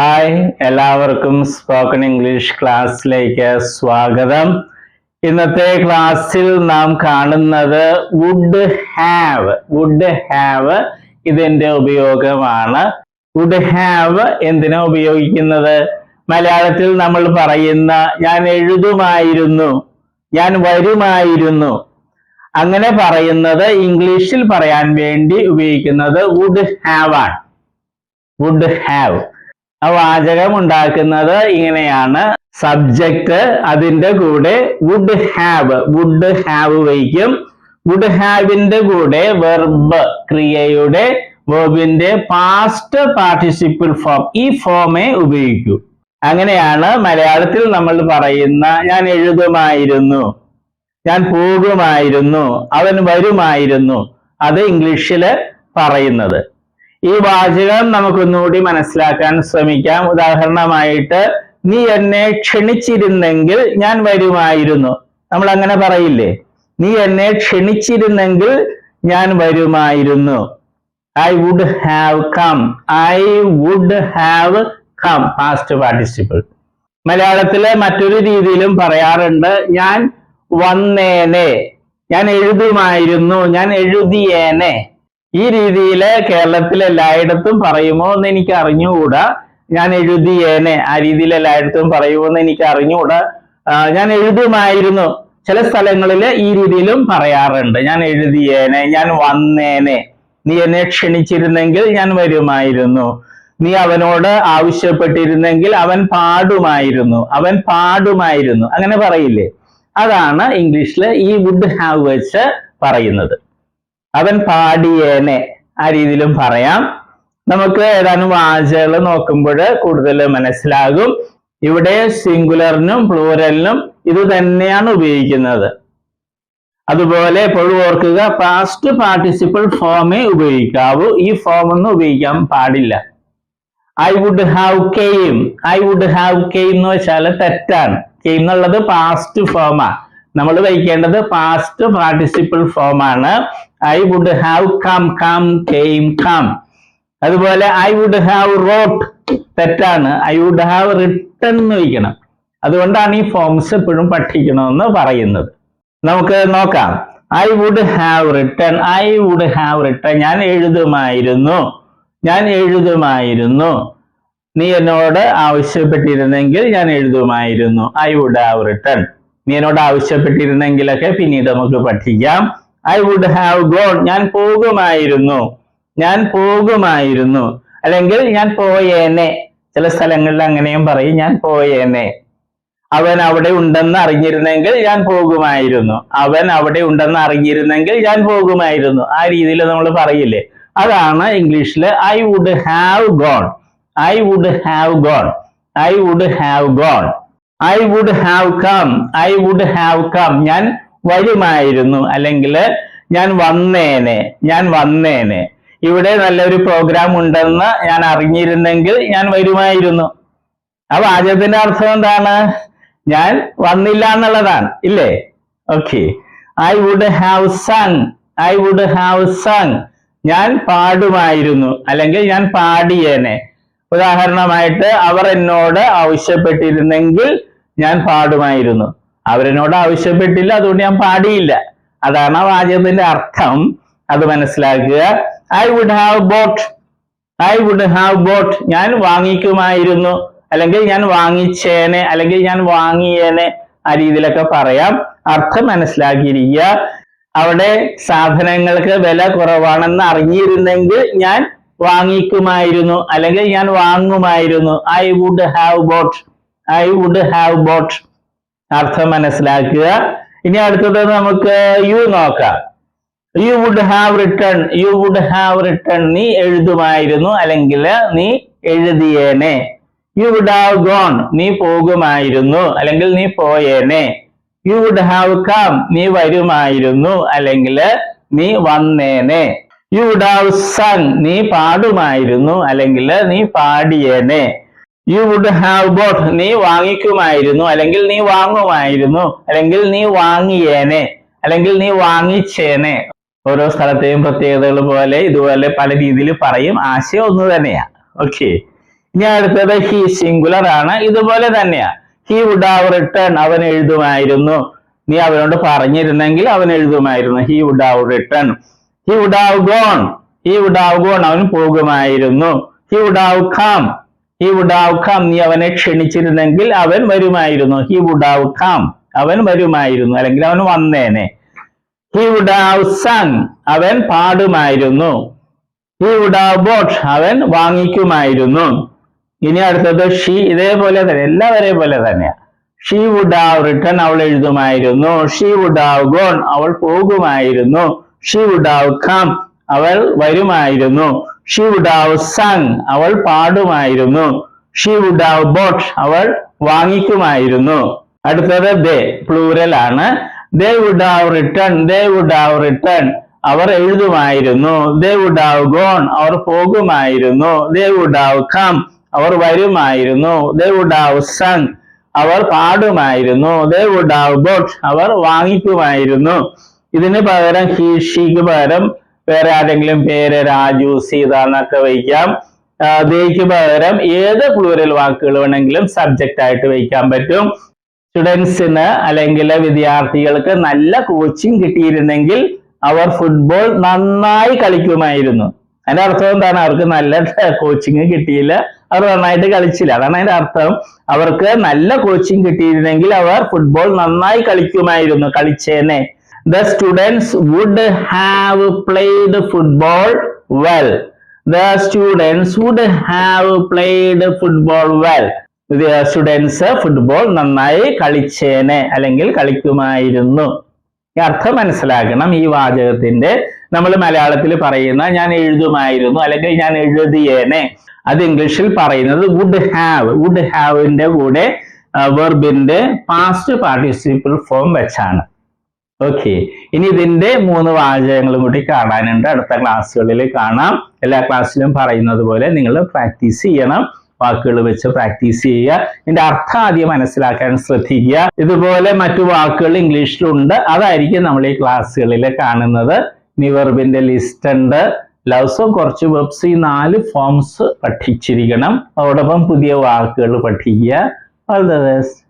Hi എല്ലാവർക്കും spoken English ക്ലാസ്സിലേക്ക് സ്വാഗതം. ഇന്നത്തെ ക്ലാസ്സിൽ നാം കാണുന്നത് വുഡ് ഹാവ് വുഡ് ഹാവ് ഇതിന്റെ ഉപയോഗമാണ്. വുഡ് ഹാവ് എന്തിനാ ഉപയോഗിക്കുന്നത്? മലയാളത്തിൽ നമ്മൾ പറയുന്ന ഞാൻ എഴുതുമായിരുന്നു ഞാൻ വരുമായിരുന്നു. അങ്ങനെ പറയുന്നത് ഇംഗ്ലീഷിൽ പറയാൻ വേണ്ടി ഉപയോഗിക്കുന്നത് വുഡ് ഹാവ് ആണ്. വുഡ് ഹാവ് ആ വാചകം ഉണ്ടാക്കുന്നത് ഇങ്ങനെയാണ്. സബ്ജക്റ്റ് അതിന്റെ കൂടെ വുഡ് ഹാവ് വുഡ് ഹാവ് വയ്ക്കും. വുഡ് ഹാവിന്റെ കൂടെ വെർബ് ക്രിയയുടെ വെർബിന്റെ പാസ്റ്റ് പാർട്ടിസിപ്പിൾ ഫോം ഈ ഫോമേ ഉപയോഗിക്കൂ. അങ്ങനെയാണ് മലയാളത്തിൽ നമ്മൾ പറയുന്ന ഞാൻ എഴുതുമായിരുന്നു ഞാൻ പോകുമായിരുന്നു അവൻ വരുമായിരുന്നു അത് ഇംഗ്ലീഷിൽ പറയുന്നത്. ഈ വാചകം നമുക്കൊന്നുകൂടി മനസ്സിലാക്കാൻ ശ്രമിക്കാം. ഉദാഹരണമായിട്ട് നീ എന്നെ ക്ഷണിച്ചിരുന്നെങ്കിൽ ഞാൻ വരുമായിരുന്നു. നമ്മൾ അങ്ങനെ പറയില്ലേ? നീ എന്നെ ക്ഷണിച്ചിരുന്നെങ്കിൽ ഞാൻ വരുമായിരുന്നു. I would have come I would have come past participle മലയാളത്തിലെ മറ്റൊരു രീതിയിലും പറയാറുണ്ട് ഞാൻ വന്നേനെ. ഞാൻ എഴുതുമായിരുന്നു. ഞാൻ എഴുതിയേനെ. ഈ രീതിയിൽ കേരളത്തിൽ എല്ലായിടത്തും പറയുമോ എന്ന് എനിക്ക് അറിഞ്ഞുകൂടാ. ഞാൻ എഴുതിയേനെ. ആ രീതിയിൽ എല്ലായിടത്തും പറയുമോ എന്ന് എനിക്ക് അറിഞ്ഞുകൂടാ. ഞാൻ എഴുതുമായിരുന്നു. ചില സ്ഥലങ്ങളിൽ ഈ രീതിയിലും പറയാറുണ്ട്. ഞാൻ എഴുതിയേനെ ഞാൻ വന്നേനെ. നീ എന്നെ ക്ഷണിച്ചിരുന്നെങ്കിൽ ഞാൻ വരുമായിരുന്നു. നീ അവനോട് ആവശ്യപ്പെട്ടിരുന്നെങ്കിൽ അവൻ പാടുമായിരുന്നു. അവൻ പാടുമായിരുന്നു. അങ്ങനെ പറയില്ലേ? അതാണ് ഇംഗ്ലീഷിൽ ഈ വുഡ് ഹാവ് വെച്ച് പറയുന്നത്. അവൻ പാടിയേനെ. ആ രീതിയിലും പറയാം. നമുക്ക് ഏതാനും വാചകൾ നോക്കുമ്പോൾ കൂടുതൽ മനസ്സിലാകും. ഇവിടെ സിംഗുലറിനും പ്ലൂറലിനും ഇത് തന്നെയാണ് ഉപയോഗിക്കുന്നത്. അതുപോലെ എപ്പോഴും ഓർക്കുക പാസ്റ്റ് പാർട്ടിസിപ്പിൾ ഫോമേ ഉപയോഗിക്കാവൂ. ഈ ഫോം ഒന്നും ഉപയോഗിക്കാൻ പാടില്ല. I would have came I would have came എന്ന് വെച്ചാൽ തെറ്റാണ്. കെയിം എന്നുള്ളത് പാസ്റ്റ് ഫോമാണ് നമ്മൾ വഹിക്കേണ്ടത് പാസ്റ്റ് പാർട്ടിസിപ്പിൾ ഫോം ആണ്. I would have come come came come അതുപോലെ ഐ വുഡ് ഹാവ് റോട്ട് തെറ്റാണ്. ഐ വുഡ് ഹാവ് റിട്ടൺ എന്ന് വയ്ക്കണം അതുകൊണ്ടാണ് ഈ ഫോംസ് എപ്പോഴും പഠിക്കണമെന്ന് പറയുന്നത്. നമുക്ക് നോക്കാം. I would have written I would have written ഞാൻ എഴുതുമായിരുന്നു. ഞാൻ എഴുതുമായിരുന്നു. നീ എന്നോട് ആവശ്യപ്പെട്ടിരുന്നെങ്കിൽ ഞാൻ എഴുതുമായിരുന്നു. ഐ വുഡ് ഹാവ് റിട്ടൺ നീ എന്നോട് ആവശ്യപ്പെട്ടിരുന്നെങ്കിലൊക്കെ പിന്നീട് നമുക്ക് പഠിക്കാം. ഐ വുഡ് ഹാവ് ഗോൺ ഞാൻ പോകുമായിരുന്നു. ഞാൻ പോകുമായിരുന്നു. അല്ലെങ്കിൽ ഞാൻ പോയേനെ. ചില സ്ഥലങ്ങളിൽ അങ്ങനെയും പറയും ഞാൻ പോയേനെ. അവൻ അവിടെ ഉണ്ടെന്ന് അറിഞ്ഞിരുന്നെങ്കിൽ ഞാൻ പോകുമായിരുന്നു. അവൻ അവിടെ ഉണ്ടെന്ന് അറിഞ്ഞിരുന്നെങ്കിൽ ഞാൻ പോകുമായിരുന്നു. ആ രീതിയിൽ നമ്മൾ പറയില്ലേ? അതാണ് ഇംഗ്ലീഷിൽ I would have gone I would have gone I would have gone I would have come I would have come ഞാൻ വരുമായിരുന്നു. അല്ലെങ്കിൽ ഞാൻ വന്നേനെ. ഞാൻ വന്നേനെ. ഇവിടെ നല്ലൊരു പ്രോഗ്രാം ഉണ്ടെന്ന് ഞാൻ അറിഞ്ഞിരുന്നെങ്കിൽ ഞാൻ വരുമായിരുന്നു. ആ വാചകത്തിന്റെ അർത്ഥം എന്താണ്? ഞാൻ വന്നില്ല എന്നുള്ളതാണ്. ഇല്ലേ? Okay I would have sung I would have sung ഞാൻ പാടുമായിരുന്നു. അല്ലെങ്കിൽ ഞാൻ പാടിയേനെ. ഉദാഹരണമായിട്ട് അവർ എന്നോട് ആവശ്യപ്പെട്ടിരുന്നെങ്കിൽ ഞാൻ പാടുമായിരുന്നു. അവരനോട് ആവശ്യപ്പെട്ടില്ല അതുകൊണ്ട് ഞാൻ പാടിയില്ല. അതാണ് ആ വാചകത്തിന്റെ അർത്ഥം. അത് മനസ്സിലാക്കുക. I would have bought I would have bought ഞാൻ വാങ്ങിക്കുമായിരുന്നു. അല്ലെങ്കിൽ ഞാൻ വാങ്ങിച്ചേനെ അല്ലെങ്കിൽ ഞാൻ വാങ്ങിയേനെ ആ രീതിയിലൊക്കെ പറയാം. അർത്ഥം മനസ്സിലാക്കിയിരിക്കുക. അവിടെ സാധനങ്ങൾക്ക് വില കുറവാണെന്ന് അറിഞ്ഞിരുന്നെങ്കിൽ ഞാൻ വാങ്ങിക്കുമായിരുന്നു. അല്ലെങ്കിൽ ഞാൻ വാങ്ങുമായിരുന്നു. I would have bought I would have bought അർത്ഥം മനസ്സിലാക്കുക. ഇനി അടുത്തത് നമുക്ക് യു നോക്കാം. You would have written you would have written നീ എഴുതുമായിരുന്നു അല്ലെങ്കിൽ നീ എഴുതിയേനെ. യു വുഡ് ഹാവ് ഗോൺ നീ പോകുമായിരുന്നു അല്ലെങ്കിൽ നീ പോയേനെ. യു വുഡ് ഹാവ് കം നീ വരുമായിരുന്നു അല്ലെങ്കിൽ നീ വന്നേനെ. യു വുഡ് ഹാവ് സൺ നീ പാടുമായിരുന്നു അല്ലെങ്കിൽ നീ പാടിയേനെ. യു വുഡ് ഹാവ് ബോട്ട് നീ വാങ്ങിക്കുമായിരുന്നു. അല്ലെങ്കിൽ നീ വാങ്ങുമായിരുന്നു. അല്ലെങ്കിൽ നീ വാങ്ങിയേനെ. അല്ലെങ്കിൽ നീ വാങ്ങിച്ചേനെ. ഓരോ സ്ഥലത്തെയും പ്രത്യേകതകൾ പോലെ ഇതുപോലെ പല രീതിയിൽ പറയും. ആശയം ഒന്ന് തന്നെയാ. ഓക്കെ ഇനി അടുത്തത് ഹി സിംഗുലർ ആണ്. ഇതുപോലെ തന്നെയാ. ഹി വുഡ് ഹാവ് റിട്ടേൺ അവൻ എഴുതുമായിരുന്നു. നീ അവനോട് പറഞ്ഞിരുന്നെങ്കിൽ അവൻ എഴുതുമായിരുന്നു. He would have written he would have gone he would have gone അവൻ പോകുമായിരുന്നു. He would have come he would have come നീ അവനെ ക്ഷണിച്ചിരുന്നെങ്കിൽ അവൻ വരുമായിരുന്നു. ഹി വുഡ് ഹാവ് കം അവൻ വരുമായിരുന്നു. അല്ലെങ്കിൽ അവൻ വന്നേനെ. ഹി വുഡ് ഹാവ് സങ് അവൻ പാടുമായിരുന്നു. ഹി വുഡ് ഹാവ് ബോട്ട് അവൻ വാങ്ങിക്കുമായിരുന്നു. ഇനി അടുത്തത് ഷീ ഇതേപോലെ തന്നെ എല്ലാവരെ പോലെ തന്നെയാ. ഷീ വുഡ് ഹാവ് റിട്ടേൺ അവൾ എഴുതുമായിരുന്നു. ഷീ വുഡ് ഹാവ് ഗോൺ അവൾ പോകുമായിരുന്നു. ഷീ വുഡ് ഹാവ് കം അവൾ വരുമായിരുന്നു. ഷീ വുഡ് ഹാവ് സങ് അവൾ പാടുമായിരുന്നു. ഷീ വുഡ് ഹാവ് ബോട്ട് അവൾ വാങ്ങിക്കുമായിരുന്നു. അടുത്തത് ദേ പ്ലൂരൽ ആണ്. They would have written they would have written അവർ എഴുതുമായിരുന്നു. ദേ വുഡ് ഹാവ് ഗോൺ അവർ പോകുമായിരുന്നു. ദേ വുഡ് ഹാവ് കം അവർ വരുമായിരുന്നു. ദേ വുഡ് ഹാവ് സങ് അവർ പാടുമായിരുന്നു. ദേ വുഡ് ഹാവ് ബോട്ട് അവർ വാങ്ങിക്കുമായിരുന്നു. ഇതിന് പകരം ഹീഷിക്ക് ഷീക്ക് പകരം വേറെ ആരെങ്കിലും പേര് രാജു സീത എന്നൊക്കെ വയ്ക്കാം. ദേക്ക് പകരം ഏത് പ്ലൂരൽ വാക്കുകൾ വേണമെങ്കിലും സബ്ജക്റ്റ് ആയിട്ട് വയ്ക്കാൻ പറ്റും. സ്റ്റുഡൻസിന് അല്ലെങ്കിൽ വിദ്യാർത്ഥികൾക്ക് നല്ല കോച്ചിങ് കിട്ടിയിരുന്നെങ്കിൽ അവർ ഫുട്ബോൾ നന്നായി കളിക്കുമായിരുന്നു. അതിന്റെ അർത്ഥം എന്താണ്? അവർക്ക് നല്ല കോച്ചിങ് കിട്ടിയില്ല. അവർ നന്നായിട്ട് കളിച്ചില്ല. അതാണ് അതിന്റെ അർത്ഥം. അവർക്ക് നല്ല കോച്ചിങ് കിട്ടിയിരുന്നെങ്കിൽ അവർ ഫുട്ബോൾ നന്നായി കളിക്കുമായിരുന്നു. കളിച്ചേനെ. The students would have played football well the students would have played football well students football നന്നായി കളിച്ചേനെ അല്ലെങ്കിൽ കളിക്കുമായിരുന്നു. അർത്ഥം മനസ്സിലാക്കണം. ഈ വാചകത്തിന്റെ നമ്മൾ മലയാളത്തിൽ പറയുന്ന ഞാൻ എഴുതുമായിരുന്നു അല്ലെങ്കിൽ ഞാൻ എഴുതിയേനെ. അത് ഇംഗ്ലീഷിൽ പറയുന്നത് വുഡ് ഹാവ് വുഡ് ഹാവിന്റെ കൂടെ വെർബിന്റെ പാസ്റ്റ് പാർട്ടിസിപ്പിൾ ഫോം വെച്ചാണ്. ഓക്കെ ഇനി ഇതിന്റെ മൂന്ന് വാചകങ്ങളും കൂടി കാണാനുണ്ട്. അടുത്ത ക്ലാസ്സുകളിൽ കാണാം. എല്ലാ ക്ലാസ്സിലും പറയുന്നത് പോലെ നിങ്ങൾ പ്രാക്ടീസ് ചെയ്യണം. വാക്കുകൾ വെച്ച് പ്രാക്ടീസ് ചെയ്യുക. ഇതിന്റെ അർത്ഥം ആദ്യം മനസ്സിലാക്കാൻ ശ്രദ്ധിക്കുക. ഇതുപോലെ മറ്റു വാക്കുകൾ ഇംഗ്ലീഷിലുണ്ട്. അതായിരിക്കും നമ്മൾ ഈ ക്ലാസ്സുകളിൽ കാണുന്നത്. നിവർബിന്റെ ലിസ്റ്റ് ഉണ്ട്. ലവ്സും കുറച്ച് വെബ്സ് ഈ നാല് ഫോംസ് പഠിച്ചിരിക്കണം. അതോടൊപ്പം പുതിയ വാക്കുകൾ പഠിക്കുക. ഓൾ ദ ബെസ്റ്റ്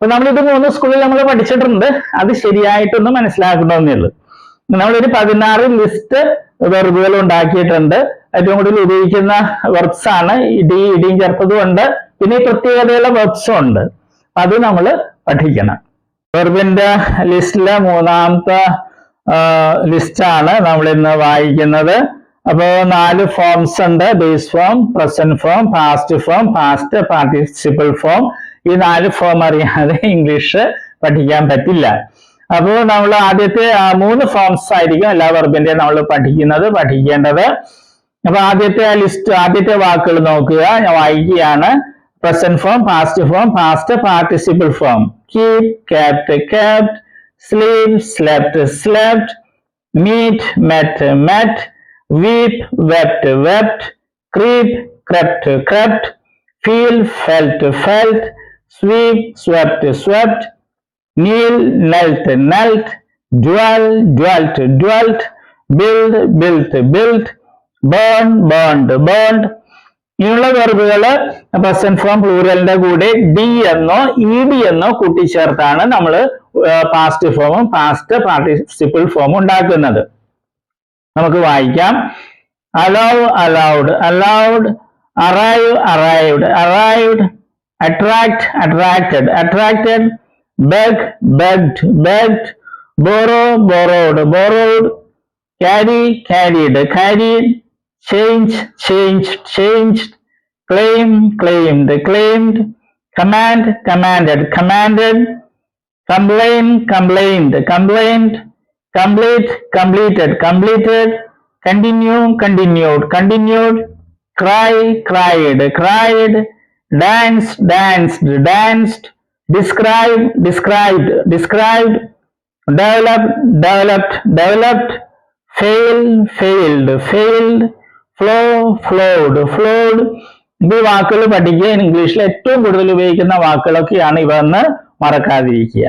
അപ്പൊ നമ്മൾ ഇത് മൂന്ന് സ്കൂളിൽ നമ്മൾ പഠിച്ചിട്ടുണ്ട്. അത് ശരിയായിട്ടൊന്നും മനസ്സിലാക്കണമെന്നേ ഉള്ളൂ. നമ്മളൊരു പതിനാറ് ലിസ്റ്റ് വെർബുകൾ ഉണ്ടാക്കിയിട്ടുണ്ട്. ഏറ്റവും കൂടുതൽ ഉപയോഗിക്കുന്ന വെർബ്സ് ആണ്. ഇടി ഇടിയും ചേർത്തതും ഉണ്ട്. പിന്നെ ഈ പ്രത്യേകതയുള്ള വെർബ്സും ഉണ്ട്. അത് നമ്മൾ പഠിക്കണം. വെർബിന്റെ ലിസ്റ്റിലെ മൂന്നാമത്തെ ലിസ്റ്റാണ് നമ്മൾ ഇന്ന് വായിക്കുന്നത്. അപ്പോൾ നാല് ഫോംസ് ഉണ്ട്. Base form present form past form past participle form ഈ നാല് ഫോം അറിയാതെ ഇംഗ്ലീഷ് പഠിക്കാൻ പറ്റില്ല. അപ്പോൾ നമ്മൾ ആദ്യത്തെ മൂന്ന് ഫോംസ് ആയിരിക്കും എല്ലാ വെർബിന്റെയും നമ്മൾ പഠിക്കുന്നത് പഠിക്കേണ്ടത്. അപ്പൊ ആദ്യത്തെ ലിസ്റ്റ് ആദ്യത്തെ വാക്കുകൾ നോക്കുക. ഞാൻ വായിക്കുകയാണ്. Present form past form past participle form keep kept kept sleep slept slept meet met met weep wept wept creep crept crept feel felt felt. Sweep swept swept. Kneel knelt knelt. Dwell dwelt dwelt. Build built built. Burn burned burned. ഇങ്ങനെയുള്ള വെർബുകൾ present form പ്ലൂറലിന്റെ കൂടെ D എന്നോ E D എന്നോ കൂട്ടിച്ചേർത്താണ് നമ്മൾ past ഫോമും past participle ഫോമും ഉണ്ടാക്കുന്നത്. നമുക്ക് വായിക്കാം. Allow allowed allowed arrive arrived arrived attract attracted. Attracted beg begged. Begged borrow borrowed. Borrowed carry carried. Carried change changed changed. Claim claimed. Claimed command commanded. Commanded complain complained. Complained complete completed. Completed continue continued. Continued cry cried. Cried dance danced danced described described described developed developed developed fail failed failed flow flowed flowed ഈ വാക്കുകൾ പഠിക്കുക ഇംഗ്ലീഷിൽ ഏറ്റവും കൂടുതൽ ഉപയോഗിക്കുന്ന വാക്കുകളൊക്കെയാണ് ഇവ എന്ന് മറക്കാതിരിക്കുക